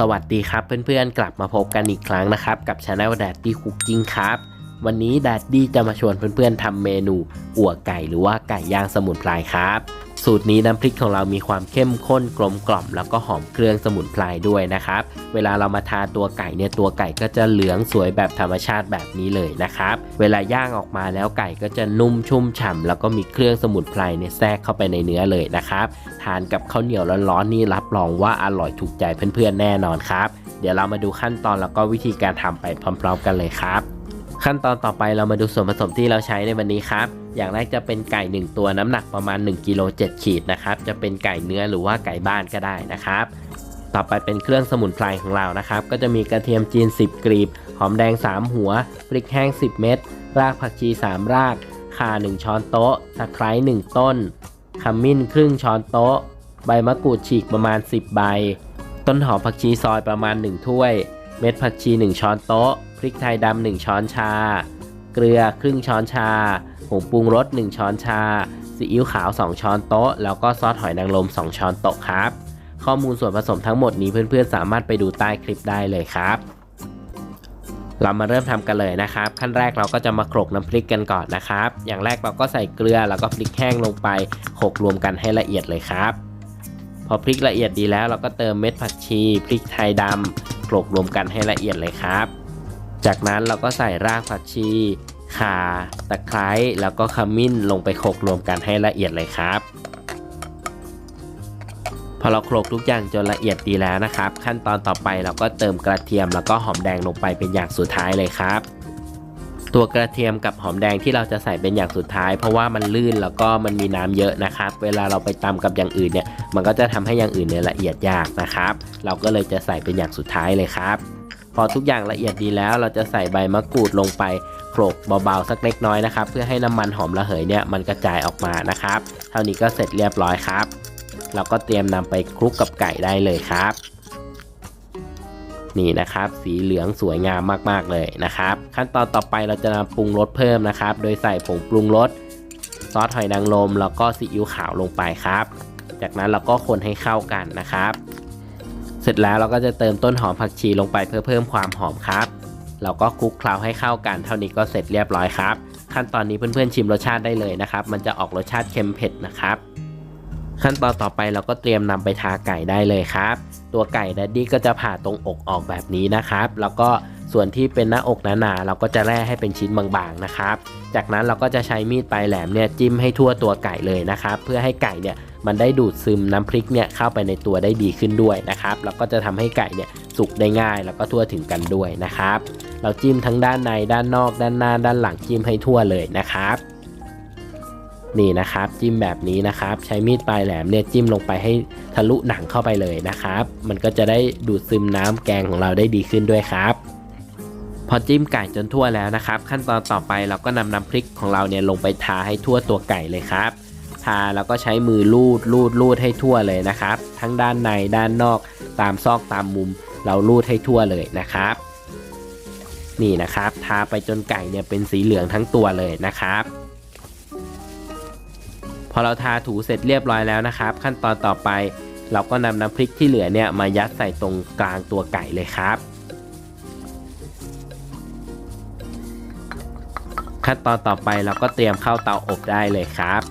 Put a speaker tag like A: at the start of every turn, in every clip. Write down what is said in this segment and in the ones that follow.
A: สวัสดีครับเพื่อนๆ กลับมาพบกันอีกครั้งนะครับ กับช anel Daddy Cooking ครับ วันนี้แดดดี้จะมาชวนเพื่อนๆทำเมนูอั่วไก่หรือว่าไก่ย่างสมุนไพรครับ สูตรนี้น้ำพริกของเรามีความเข้มข้นกลมกล่อม แล้วก็หอมเครื่องสมุนไพรด้วยนะครับ เวลาเรามาทาตัวไก่เนี่ยตัวไก่ก็จะเหลืองสวยแบบธรรมชาติแบบนี้เลยนะครับ เวลาย่างออกมาแล้วไก่ก็จะนุ่มชุ่มฉ่ำแล้วก็มีเครื่องสมุนไพรเนี่ยแทรกเข้าไปในเนื้อเลยนะครับทานกับข้าวเหนียวร้อนๆนี่รับรองว่าอร่อยถูกใจเพื่อนๆแน่นอนครับเดี๋ยวเรามาดูขั้นตอนแล้วก็วิธีการทำไปพร้อม ๆ กันเลยครับ ขั้นตอนต่อไปเรามาดูส่วนผสมที่เราใช้ในวันนี้ครับ อย่างแรกจะเป็นไก่ 1 ตัวน้ำหนักประมาณ1กิโล7ขีดนะครับ จะเป็นไก่เนื้อหรือว่าไก่บ้านก็ได้นะครับ ต่อไปเป็นเครื่องสมุนไพรของเรานะครับ ก็จะมีกระเทียมจีน 10 กรีบ หอมแดง 3 หัว พริกแห้ง 10 เม็ด รากผักชี 3 ราก ข่า 1 ช้อนโต๊ะ ตะไคร้ 1 ต้น ขมิ้นครึ่งช้อนโต๊ะ ใบมะกรูดฉีกประมาณ 10 ใบ ต้นหอมผักชีซอยประมาณ 1 ถ้วย เม็ดผักชี 1 ช้อนโต๊ะ พริกไทยดำ1ช้อนชา เกลือครึ่งช้อนชา ผงปรุงรส 1 ช้อนชา ซีอิ๊วขาว 2 ช้อนโต๊ะ แล้วก็ซอสหอยนางรม 2 ช้อนโต๊ะครับ ข้อมูลส่วนผสมทั้งหมดนี้เพื่อนๆ สามารถไปดูใต้คลิปได้เลยครับ เรามาเริ่มทำกันเลยนะครับ ขั้นแรกเราก็จะมาโขลกน้ำพริกกันก่อนนะครับ อย่างแรกเราก็ใส่เกลือแล้วก็พริกแห้งลงไปโขลกรวมกันให้ละเอียดเลยครับ พอพริกละเอียดดีแล้วเราก็เติมเม็ดผักชีพริกไทยดำโขลกรวมกันให้ละเอียดเลยครับ จากนั้นเราก็ใส่รากผักชี ข่าตะไคร้แล้วก็ขมิ้นลงไปโขลกรวมกันให้ละเอียดเลยครับ พอเราโขลกทุกอย่างจนละเอียดดีแล้วนะครับ ขั้นตอนต่อไปเราก็เติมกระเทียมแล้วก็หอมแดงลงไปเป็นอย่างสุดท้ายเลยครับตัวกระเทียมกับหอมแดงที่เราจะใส่เป็นอย่างสุดท้าย เพราะว่ามันลื่นแล้วก็มันมีน้ำเยอะนะครับ เวลาเราไปตำกับอย่างอื่นเนี่ย มันก็จะทำให้อย่างอื่นเนี่ยละเอียดยากนะครับ เราก็เลยจะใส่เป็นอย่างสุดท้ายเลยครับ พอทุกอย่างละเอียดดีแล้วเราจะใส่ใบมะกรูดลงไป โขลกเบาๆสักเล็กน้อยนะครับ เพื่อให้น้ำมันหอมระเหยเนี่ยมันกระจายออกมานะครับ เท่านี้ก็เสร็จเรียบร้อยครับ เราก็เตรียมนำไปคลุกกับไก่ได้เลยครับ นี่นะครับ สีเหลืองสวยงามมากๆเลยนะครับ ขั้นตอนต่อไปเราจะนำปรุงรสเพิ่มนะครับ โดยใส่ผงปรุงรสซอสหอยนางรมแล้วก็ซีอิ๊วขาวลงไปครับ จากนั้นเราก็คนให้เข้ากันนะครับ เสร็จแล้วเราก็จะเติมต้นหอมผักชีลงไปเพื่อเพิ่มความหอมครับ เราก็คลุกเคล้าให้เข้ากัน เท่านี้ก็เสร็จเรียบร้อยครับ ขั้นตอนนี้เพื่อนๆชิมรสชาติได้เลยนะครับ มันจะออกรสชาติเค็มเผ็ดนะครับขั้นตอนต่อไปเราก็เตรียมนำไปทาไก่ได้เลยครับ ตัวไก่ดัดดี้ก็จะผ่าตรงอกออกแบบนี้นะครับ แล้วก็ส่วนที่เป็นหน้าอกหนาๆเราก็จะแล่ให้เป็นชิ้นบางๆนะครับ จากนั้นเราก็จะใช้มีดปลายแหลมเนี่ยจิ้มให้ทั่วตัวไก่เลยนะครับ เพื่อให้ไก่เนี่ยมันได้ดูดซึมน้ำพริกเนี่ยเข้าไปในตัวได้ดีขึ้นด้วยนะครับ แล้วก็จะทำให้ไก่เนี่ยสุกได้ง่ายแล้วก็ทั่วถึงกันด้วยนะครับ เราจิ้มทั้งด้านในด้านนอก ด้านหน้า ด้านหลังจิ้มให้ทั่วเลยนะครับ นี่นะครับจิ้มแบบนี้นะครับ ใช้มีดปลายแหลมเนี่ยจิ้มลงไปให้ทะลุหนังเข้าไปเลยนะครับ มันก็จะได้ดูดซึมน้ำแกงของเราได้ดีขึ้นด้วยครับพอจิ้มไก่จนทั่วแล้วนะครับ ขั้นตอนต่อไปเราก็นำน้ำพริกของเราเนี่ยลงไปทาให้ทั่วตัวไก่เลยครับ ทาแล้วก็ใช้มือลูดลูดลูดให้ทั่วเลยนะครับ ทั้งด้านในด้านนอกตามซอกตามมุม เราลูดให้ทั่วเลยนะครับ นี่นะครับ ทาไปจนไก่เนี่ยเป็นสีเหลืองทั้งตัวเลยนะครับ พอเราทาถูเสร็จเรียบร้อยแล้วนะครับ ขั้นตอนต่อไปเราก็นำน้ำพริกที่เหลือเนี่ยมายัดใส่ตรงกลางตัวไก่เลยครับ ขั้นตอนต่อไปเราก็เตรียมเข้าเตาอบได้เลยครับ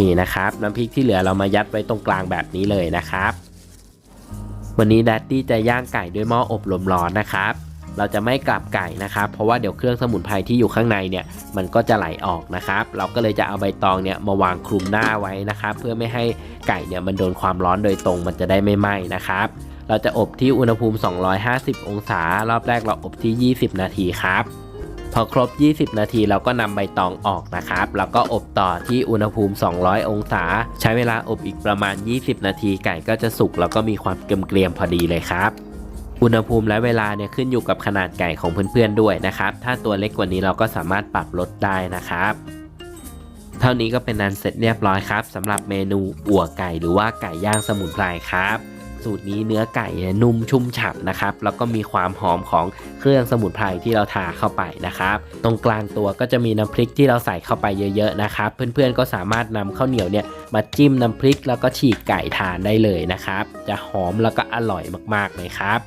A: นี่นะครับ น้ำพริกที่เหลือเรามายัดไว้ตรงกลางแบบนี้เลยนะครับ วันนี้ดัดดี้จะย่างไก่ด้วยหม้ออบลมร้อนนะครับ เราจะไม่กลับไก่นะครับ เพราะว่าเดี๋ยวเครื่องสมุนไพรที่อยู่ข้างในเนี่ยมันก็จะไหลออกนะครับ เราก็เลยจะเอาใบตองเนี่ยมาวางคลุมหน้าไว้นะครับ เพื่อไม่ให้ไก่เนี่ยมันโดนความร้อนโดยตรงมันจะได้ไม่ไหม้นะครับ เราจะอบที่อุณหภูมิ 250 องศา รอบแรกเราอบที่ 20 นาทีครับ พอครบ 20 นาทีเราก็นำใบตองออกนะครับ แล้วก็อบต่อที่อุณหภูมิ 200 องศา ใช้เวลาอบอีกประมาณ 20 นาทีไก่ก็จะสุกแล้วก็มีความเกรียมๆพอดีเลยครับอุณหภูมิและเวลาเนี่ยขึ้นอยู่กับขนาดไก่ของเพื่อนๆด้วยนะครับ ถ้าตัวเล็กกว่านี้เราก็สามารถปรับลดได้นะครับ เท่านี้ก็เป็นนันเสร็จเรียบร้อยครับสำหรับเมนูอั่วไก่หรือว่าไก่ย่างสมุนไพรครับ สูตรนี้เนื้อไก่เนี่ยนุ่มชุ่มฉ่ำนะครับ แล้วก็มีความหอมของเครื่องสมุนไพรที่เราทาเข้าไปนะครับ ตรงกลางตัวก็จะมีน้ำพริกที่เราใส่เข้าไปเยอะๆนะครับ เพื่อนๆก็สามารถนำข้าวเหนียวเนี่ยมาจิ้มน้ำพริกแล้วก็ฉีกไก่ทานได้เลยนะครับ จะหอมแล้วก็อร่อยมากๆเลยครับ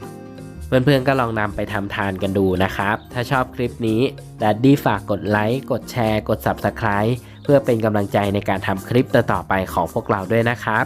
A: เพื่อนๆ ก็ลองนำไปทำทานกันดูนะครับ ถ้าชอบคลิปนี้ดัดดี้ฝากกดไลค์ กดแชร์ กด Subscribe เพื่อเป็นกำลังใจในการทำคลิปต่อๆไปของพวกเราด้วยนะครับ